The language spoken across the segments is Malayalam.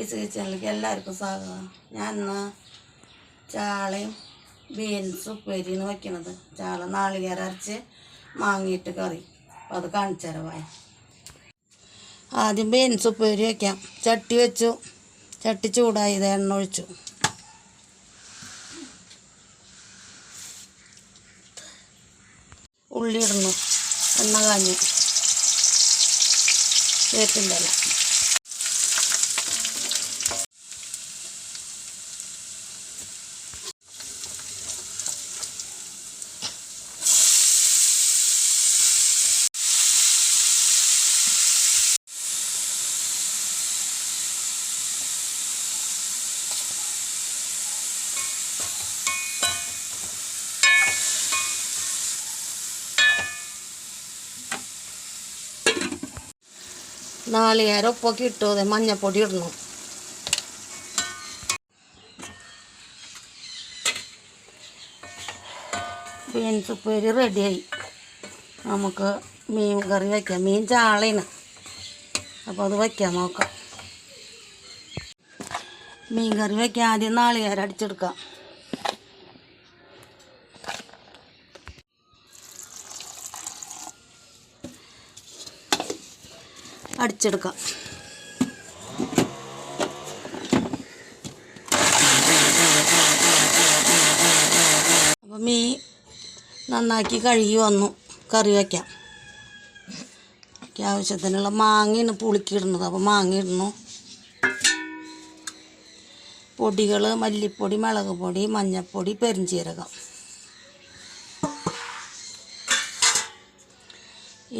ഈസ് കിച്ചണിലേക്ക് എല്ലാവർക്കും സ്വാഗതം. ഞാൻ ഇന്ന് ചാളയും ബീൻസ് ഉപ്പേരിന്ന് വയ്ക്കണത് ചാള നാളികേര അരച്ച് മാങ്ങിയിട്ട് കറി. അപ്പോൾ അത് കാണിച്ചരവായി ആദ്യം ബീൻസ് ഉപ്പേരി വയ്ക്കാം ചട്ടി വെച്ചു. ചട്ടി ചൂടായി ഇത് എണ്ണ ഒഴിച്ചു. ഉള്ളി ഇടുന്നു എണ്ണ കാഞ്ഞു. വേപ്പിന്റെ നാളികേരം ഉപ്പൊക്കെ ഇട്ടു മഞ്ഞപ്പൊടി ഇടണം ബീൻസ് ഉപ്പേരി റെഡിയായി. നമുക്ക് മീൻ കറി വയ്ക്കാം മീൻ ചാളയാണ്. അപ്പോൾ അത് വയ്ക്കാൻ നോക്കാം. മീൻ കറി വയ്ക്കാൻ ആദ്യം നാളികേരം അടിച്ചെടുക്കാം. അടിച്ചെടുക്കാം. അപ്പം മീൻ നന്നാക്കി കഴുകി വന്നു. കറി വയ്ക്കാം ആവശ്യത്തിനുള്ള മാങ്ങയാണ് പുളിക്കിടുന്നത് അപ്പോൾ മാങ്ങ ഇടുന്നു. പൊടികൾ മല്ലിപ്പൊടി മുളക് പൊടി മഞ്ഞൾപ്പൊടി പെരിഞ്ചീരകം.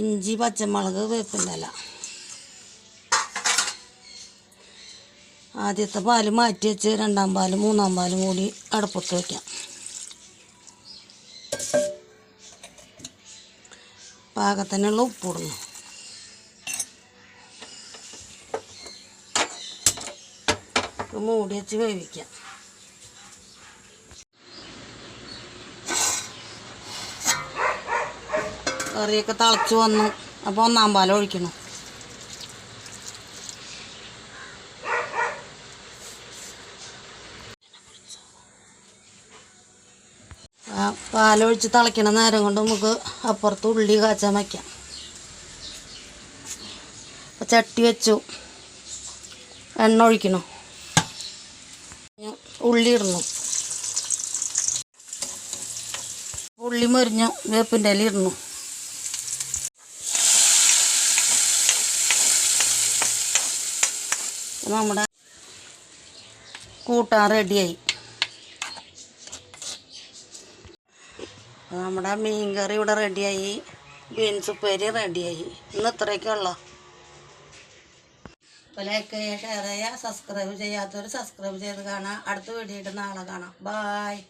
ഇഞ്ചി പച്ചമുളക് വേപ്പിന്റെ ഇല ആദ്യത്തെ പാൽ മാറ്റി വെച്ച് രണ്ടാം പാലും മൂന്നാം പാലും കൂടി അടുപ്പത്ത് വയ്ക്കാം പാകത്തിനുള്ള ഉപ്പിടുന്നു മൂടി വെച്ച് വേവിക്കാം. കറിയൊക്കെ തിളച്ച് വന്നു. അപ്പോൾ ഒന്നാം പാലം ഒഴിക്കണം. ആ പാലൊഴിച്ച് തിളയ്ക്കണ നേരം കൊണ്ട് നമുക്ക് അപ്പുറത്ത് ഉള്ളി കാച്ചാൻ വയ്ക്കാം ചട്ടി വെച്ചു. എണ്ണ ഒഴിക്കണം? ഉള്ളി ഇടുന്നു ഉള്ളി മരിഞ്ഞു വേപ്പിന്റെ ഇല ഇടുന്നു നമ്മുടെ കൂട്ടാൻ റെഡിയായി നമ്മുടെ മീൻ കറി ഇവിടെ റെഡിയായി. ബീൻസ് ഉപ്പേരി റെഡിയായി. ഇന്ന് ഇത്രയൊക്കെയുള്ളൂ അപ്പോൾ ലൈക്ക് ചെയ്യുക ഷെയർ ചെയ്യുക സബ്സ്ക്രൈബ് ചെയ്യാത്തവർ സബ്സ്ക്രൈബ് ചെയ്ത് കാണാം അടുത്ത വീഡിയോയിട്ട് നാളെ കാണാം. ബായ്